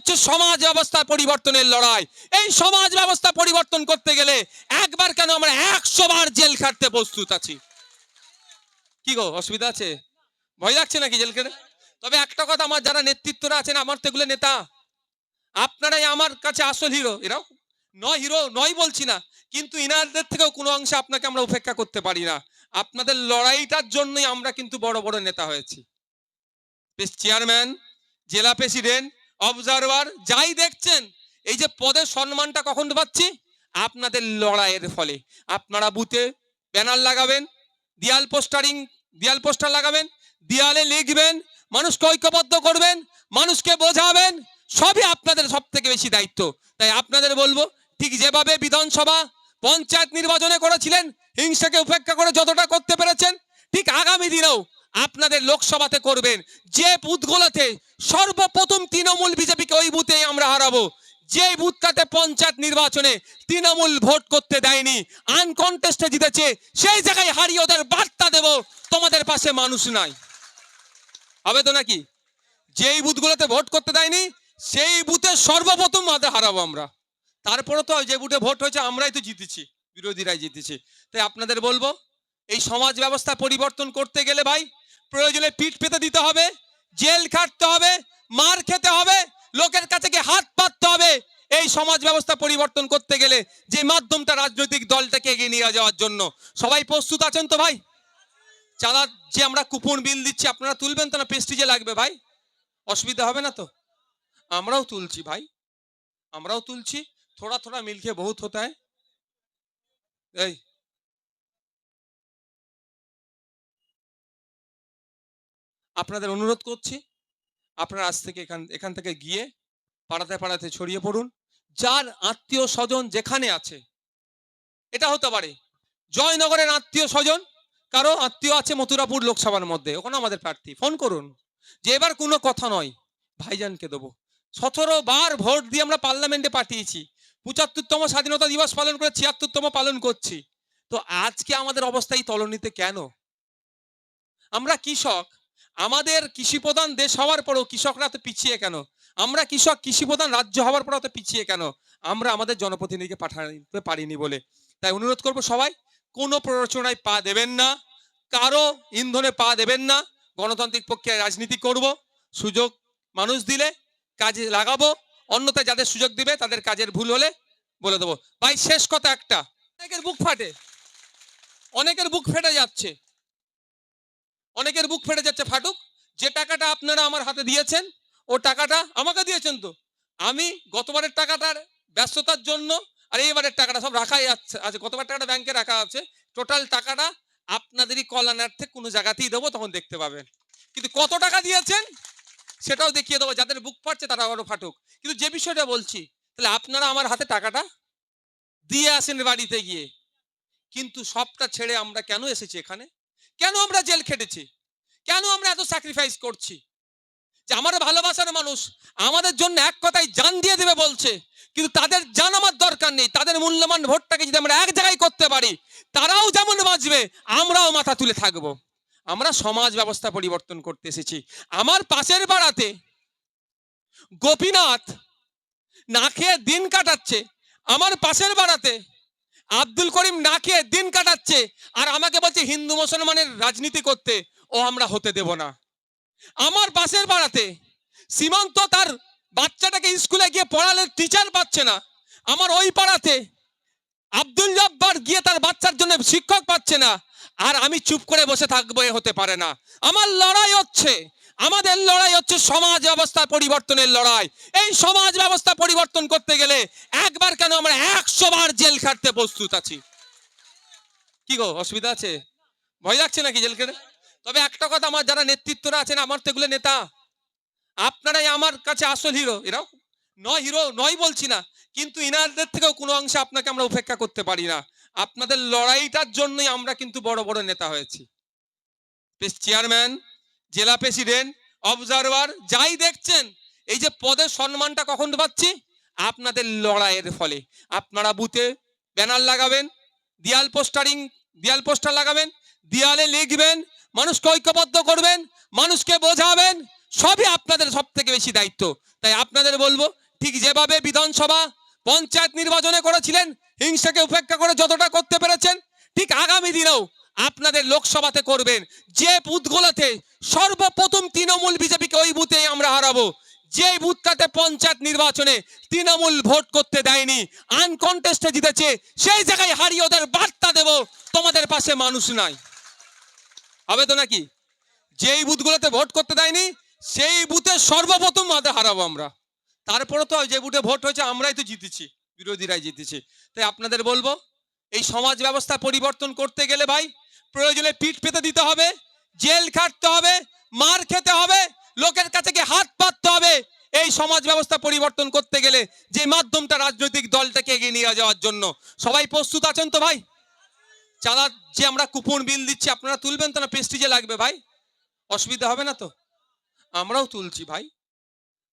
হচ্ছে সমাজ ব্যবস্থা পরিবর্তনের লড়াই। এই সমাজ ব্যবস্থা পরিবর্তন করতে গেলে একবার কেন আমরা একশো বার জেল খাটতে প্রস্তুত আছি? কি গো, অসুবিধা আছে? ভয় লাগছে নাকি জেল কেটে তবে একটা কথা, আমার যারা নেতৃত্বরা আছেন, আমার তো এগুলো নেতা। আপনারাই আমার কাছে আসল হিরো এরাও নয় হিরো নয় বলছি না, কিন্তু ইনারদের থেকেও কোনো অংশে আপনাকে আমরা উপেক্ষা করতে পারি না। আপনাদের লড়াইটার জন্যই আমরা কিন্তু বড় বড় নেতা হয়েছি। চেয়ারম্যান জেলা প্রেসিডেন্ট অবজারভার যাই দেখছেন, এই যে পদের সম্মানটা কখন পাচ্ছি? আপনাদের লড়াইয়ের ফলে। আপনারা বুথে ব্যানার লাগাবেন, দেয়াল পোস্টারিং, দেয়াল পোস্টার লাগাবেন, দেয়ালে লিখবেন, মানুষকে ঐক্যবদ্ধ করবেন, মানুষকে বোঝাবেন, সবই আপনাদের সব থেকে বেশি দায়িত্ব। তাই আপনাদের বলব, ঠিক যেভাবে বিধানসভা পঞ্চায়েত নির্বাচনে করেছিলেন, হিংসাকে উপেক্ষা করে যতটা করতে পেরেছেন, ঠিক আগামী দিনেও আপনাদের লোকসভাতে করবেন। যে বুথগুলোতে সর্বপ্রথম তৃণমূল বিজেপিকে ওই বুথে আমরা হারাবো। যে বুথটাতে পঞ্চায়েত নির্বাচনে তৃণমূল ভোট করতে দেয়নি আনকনটেস্টে জিতেছে, সেই জায়গায় হারিয়ে ওদের বার্তা দেব। তোমাদের পাশে মানুষ নাই। হবে তো নাকি? যেই বুথগুলোতে ভোট করতে দেয়নি, সেই বুথে সর্বপ্রথম মাঝে হারাবো আমরা। তারপরে তো যে বুথে ভোট হয়েছে, আমরাই তো জিতেছি, বিরোধীরাই জিতেছি। তাই আপনাদের বলব, এই সমাজ ব্যবস্থা পরিবর্তন করতে গেলে ভাই প্রয়োজনে পিঠ পেতে দিতে হবে, জেল খাটতে হবে, মার খেতে হবে, লোকের কাছে গিয়ে হাত পাততে হবে। এই সমাজ ব্যবস্থা পরিবর্তন করতে গেলে যে মাধ্যমটা রাজনৈতিক দলটাকে এগিয়ে নিয়ে যাওয়ার জন্য। সবাই প্রস্তুত আছেন তো ভাই? চাঁদা যে আমরা কুপন বিল দিচ্ছি, আপনারা তুলবেন তো না? পেস্টিজে লাগবে ভাই। অসুবিধা হবে না তো? আমরাও তুলছি ভাই। আমরাও তুলছি। থোড়া থোড়া মিলকে বহুত হতা হ্যায় এই আপনাদের অনুরোধ করছি, আপনারা আজ থেকে এখান এখান থেকে গিয়ে পাড়াতে পাড়াতে ছড়িয়ে পড়ুন। যার আত্মীয় স্বজন যেখানে আছে, এটা হতে পারে জয়নগরের আত্মীয় স্বজন, কারও আত্মীয় আছে মথুরাপুর লোকসভার মধ্যে ওখানে আমাদের প্রার্থী। ফোন করুন, যে এবার কোনো কথা নয়, ভাইজানকে দেবো। সতেরো বার ভোট দিয়ে আমরা পার্লামেন্টে পাঠিয়েছি, পঁচাত্তরতম স্বাধীনতা দিবস পালন করে ছিয়াত্তরতম পালন করছি। তো আজকে আমাদের অবস্থা এই তলনিতে কেন? আমরা কৃষক আমাদের কৃষি প্রধান দেশ হওয়ার পরও কৃষকরা তো পিছিয়ে কেন? আমরা কৃষক কৃষি প্রধান রাজ্য হওয়ার পরেও তো পিছিয়ে কেন? আমরা আমাদের জনপ্রতিনিধিকে পাঠাতে পারিনি বলে। তাই অনুরোধ করব সবাই, কোনো প্ররোচনায় পা দেবেন না, কারও ইন্ধনে পা দেবেন না। গণতান্ত্রিক পক্ষে রাজনীতি করব, সুযোগ মানুষ দিলে কাজে লাগাবো, অন্যথায় যাদের সুযোগ দিবে তাদের কাজের ভুল হলে বলে দেবো। ভাই, শেষ কথা একটা। অনেকের বুক ফাটে। অনেকের বুক ফেটে যাচ্ছে। অনেকের বুক ফেটে যাচ্ছে, ফাটুক। যে টাকাটা আপনারা আমার হাতে দিয়েছেন, ও টাকাটা আমাকে দিয়েছেন তো। আমি গতবারের টাকাটার ব্যস্ততার জন্য আর এইবারের টাকাটা সব রাখাই আছে গতবার টাকাটা ব্যাংকে রাখা আছে। টোটাল টাকাটা আপনাদেরই কল্যাণার্থে কোনো জায়গাতেই দেবো, তখন দেখতে পাবেন। কিন্তু কত টাকা দিয়েছেন, সেটাও দেখিয়ে দেবো। যাদের বুক ফাটছে, তারা আবারও ফাটুক। কিন্তু যে বিষয়টা বলছি, তাহলে আপনারা আমার হাতে টাকাটা দিয়ে আসেন বাড়িতে গিয়ে। কিন্তু সবটা ছেড়ে আমরা কেন এসেছি এখানে? কেন আমরা জেল খেটেছি? কেন আমরা এত স্যাক্রিফাইস করছি? যে আমার ভালোবাসার মানুষ আমাদের জন্য এক কথায় জান দিয়ে দেবে বলছে, কিন্তু তাদের জান আমার দরকার নেই। তাদের মূল্যবান ভোটটাকে যদি আমরা এক জায়গায় করতে পারি, তারাও যেমন বাঁচবে, আমরাও মাথা তুলে থাকব। আমরা সমাজ ব্যবস্থা পরিবর্তন করতে এসেছি। আমার পাশের পাড়াতে গোপীনাথ না খেয়ে দিন কাটাচ্ছে। আমার পাশের পাড়াতে আব্দুল করিম না খেয়ে দিন কাটাচ্ছে। আর আমাকে বলছে, হিন্দু, মুসলমানের রাজনীতি করতে ও আমরা হতে দেব না। আমার পাশের পাড়াতে সীমান্ত তার বাচ্চাটাকে স্কুলে গিয়ে পড়ালে টিচার পাচ্ছে না। আমার ওই পাড়াতে আব্দুল জব্বার গিয়ে তার বাচ্চার জন্য শিক্ষক পাচ্ছে না। আর আমি চুপ করে বসে থাকব হতে পারে না। আমার লড়াই হচ্ছে, আমাদের লড়াই হচ্ছে সমাজ ব্যবস্থা পরিবর্তনের লড়াই। এই সমাজ ব্যবস্থা পরিবর্তন করতে গেলে একবার কেন আমরা একশো বার জেল খাটতে প্রস্তুত আছি। কি গো, অসুবিধা আছে? ভয় লাগছে নাকি জেল তবে একটা কথা, আমার যারা নেতৃত্বরা আছেন, আমার তো নেতা। আপনারাই আমার কাছে আসল হিরো এরাও নয় হিরো নয় বলছি না, কিন্তু ইনারদের থেকেও কোনো অংশে আপনাকে আমরা উপেক্ষা করতে পারি না। আপনাদের লড়াইটার জন্যই আমরা কিন্তু বড় বড় নেতা হয়েছি। চেয়ারম্যান জেলা প্রেসিডেন্ট অবজারভার যাই দেখছেন, এই যে পদের সম্মানটা কখন পাচ্ছি? আপনাদের লড়াইয়ের ফলে। আপনারা বুথে ব্যানার লাগাবেন, দেয়াল পোস্টারিং দেয়াল পোস্টার লাগাবেন, দেয়ালে লিখবেন, মানুষকে ঐক্যবদ্ধ করবেন, মানুষকে বোঝাবেন, সবই আপনাদের সব থেকে বেশি দায়িত্ব। তাই আপনাদের বলব, ঠিক যেভাবে বিধানসভা পঞ্চায়েত নির্বাচনে করেছিলেন, হিংসাকে উপেক্ষা করে যতটা করতে পেরেছেন, ঠিক আগামী দিনেও আপনাদের লোকসভাতে করবেন। যে বুথগুলোতে সর্বপ্রথম তৃণমূল বিজেপিকে ওই বুথেই আমরা হারাবো। যে বুথটাতে পঞ্চায়েত নির্বাচনে তৃণমূল ভোট করতে দেয়নি আনকন্টেস্টে জিতেছে, সেই জায়গায় হারিয়ে ওদের বার্তা দেব, তোমাদের পাশে মানুষ নাই। হবে তো নাকি? যেই বুথগুলোতে ভোট করতে দেয়নি, সেই বুথে সর্বপ্রথম মাঠে হারাবো আমরা। তারপরে তো যে বুথে ভোট হয়েছে, আমরাই তো জিতেছি, বিরোধীরাই জিতেছি। তাই আপনাদের বলব, এই সমাজ ব্যবস্থা পরিবর্তন করতে গেলে ভাই, প্রয়োজনে পিঠ পেতে দিতে হবে, জেল খাটতে হবে, মার খেতে হবে লোকের কাছে গিয়ে হাত পাততে হবে। এই সমাজ ব্যবস্থা পরিবর্তন করতে গেলে যে মাধ্যমটা রাজনৈতিক দলটাকে এগিয়ে নিয়ে যাওয়ার জন্য। সবাই প্রস্তুত আছেন তো ভাই? চাঁদা যে আমরা কুপন বিল দিচ্ছি, আপনারা তুলবেন তো না? পেস্টিজে লাগবে ভাই। অসুবিধা হবে না তো? আমরাও তুলছি ভাই।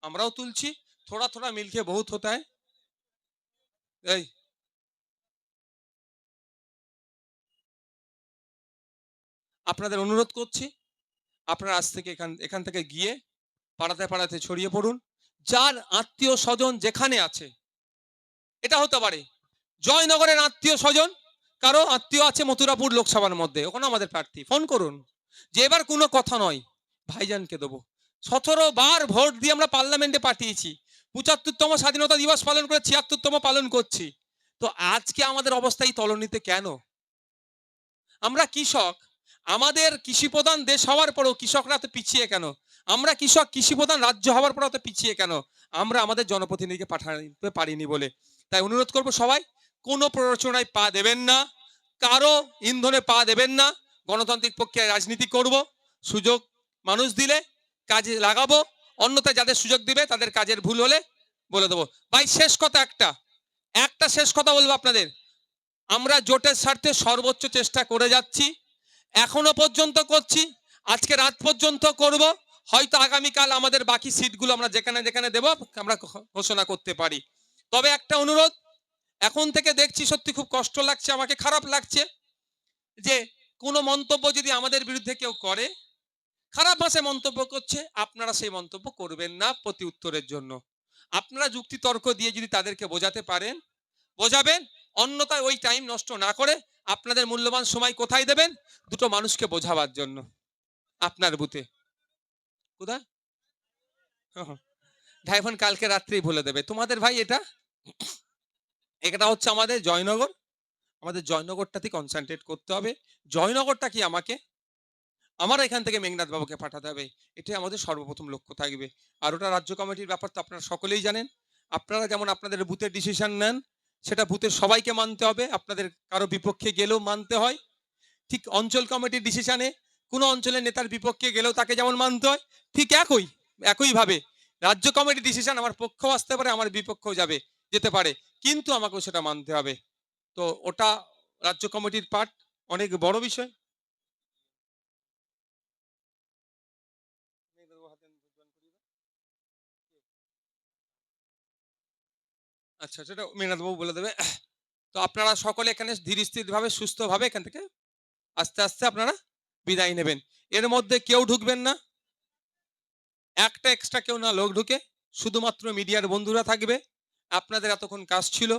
আমরাও তুলছি। থোড়া থোড়া মিলকে বহুত হতা হয়। এই। আপনাদের অনুরোধ করছি আপনারা আজ থেকে এখান এখান থেকে গিয়ে পাড়াতে পাড়াতে ছড়িয়ে পড়ুন। যার আত্মীয় স্বজন যেখানে আছে, এটা হতে পারে জয়নগরের আত্মীয় স্বজন, কারও আত্মীয় আছে মথুরাপুর লোকসভার মধ্যে, ওখানে আমাদের প্রার্থী, ফোন করুন। যে এবার কোনো কথা নয়, ভাইজানকে দেবো। সতেরো বার ভোট দিয়ে আমরা পার্লামেন্টে পাঠিয়েছি, পঁচাত্তরতম স্বাধীনতা দিবস পালন করে ছিয়াত্তরতম পালন করছি। তো আজকে আমাদের অবস্থায় তলনিতে কেন? আমরা কৃষক আমাদের কৃষি প্রধান দেশ হওয়ার পরেও কৃষকরা তো পিছিয়ে কেন? আমরা কৃষক কৃষি প্রধান রাজ্য হওয়ার পরেও তো পিছিয়ে কেন? আমরা আমাদের জনপ্রতিনিধিকে পাঠাতে পারিনি বলে। তাই অনুরোধ করব সবাই, কোনো প্ররোচনায় পা দেবেন না, কারও ইন্ধনে পা দেবেন না, গণতান্ত্রিক প্রক্রিয়ায় রাজনীতি করব, সুযোগ মানুষ দিলে কাজে লাগাবো, অন্যথায় যাদের সুযোগ দিবে তাদের কাজের ভুল হলে বলে দেবো। ভাই, শেষ কথা একটা। একটা শেষ কথা বলব আপনাদের। আমরা জোটের স্বার্থে সর্বোচ্চ চেষ্টা করে যাচ্ছি। এখনও পর্যন্ত করছি, আজকে রাত পর্যন্ত করব, হয়তো আগামীকাল আমাদের বাকি সিটগুলো আমরা যেখানে যেখানে দেব, আমরা ঘোষণা করতে পারি। তবে একটা অনুরোধ, এখন থেকে দেখছি সত্যি খুব কষ্ট লাগছে, আমাকে খারাপ লাগছে যে কোনো মন্তব্য যদি আমাদের বিরুদ্ধে কেউ করে, খারাপ ভাষায় মন্তব্য করছে, আপনারা সেই মন্তব্য করবেন না প্রতি উত্তরের জন্য। আপনারা যুক্তি তর্ক দিয়ে যদি তাদেরকে বোঝাতে পারেন, বোঝাবেন অন্যথায় ওই টাইম নষ্ট না করে আপনাদের মূল্যবান সময় কোথায় দেবেন? দুটো মানুষকে বোঝাবার জন্য। আপনার বুথে। কোথায় ভাইফোন কালকে রাত্রেই বলে দেবে। তোমাদের ভাই এটা? এটা হচ্ছে আমাদের জয়নগর। আমাদের জয়নগরটাতে কনসেন্ট্রেট করতে হবে। জয়নগরটা কি আমাকে? আমার এখান থেকে মেঘনাথ বাবুকে পাঠাতে হবে। এটাই আমাদের সর্বপ্রথম লক্ষ্য থাকবে। আর ওটা রাজ্য কমিটির ব্যাপার তো আপনারা সকলেই জানেন। আপনারা যেমন আপনাদের বুথের ডিসিশন নেন সেটা ভূতের সবাইকে মানতে হবে, আপনাদের কারও বিপক্ষে গেলেও মানতে হয়। ঠিক অঞ্চল কমিটির ডিসিশনে কোনো অঞ্চলের নেতার বিপক্ষে গেলেও তাকে যেমন মানতে হয়, ঠিক একই একইভাবে রাজ্য কমিটির ডিসিশন আমার পক্ষেও আসতে পারে, আমার বিপক্ষেও যাবে, যেতে পারে, কিন্তু আমাকেও সেটা মানতে হবে। তো ওটা রাজ্য কমিটির পার্ট অনেক বড় বিষয়। আচ্ছা সেটা মেনাদবাবু বলে দেবে। তো আপনারা সকলে এখানে ধীর স্থিরভাবে সুস্থভাবে এখান থেকে আস্তে আস্তে আপনারা বিদায় নেবেন। এর মধ্যে কেউ ঢুকবেন না। একটা এক্সট্রা কেউ না, লোক ঢুকে। শুধুমাত্র মিডিয়ার বন্ধুরা থাকবে। আপনাদের এতক্ষণ কাজ ছিল।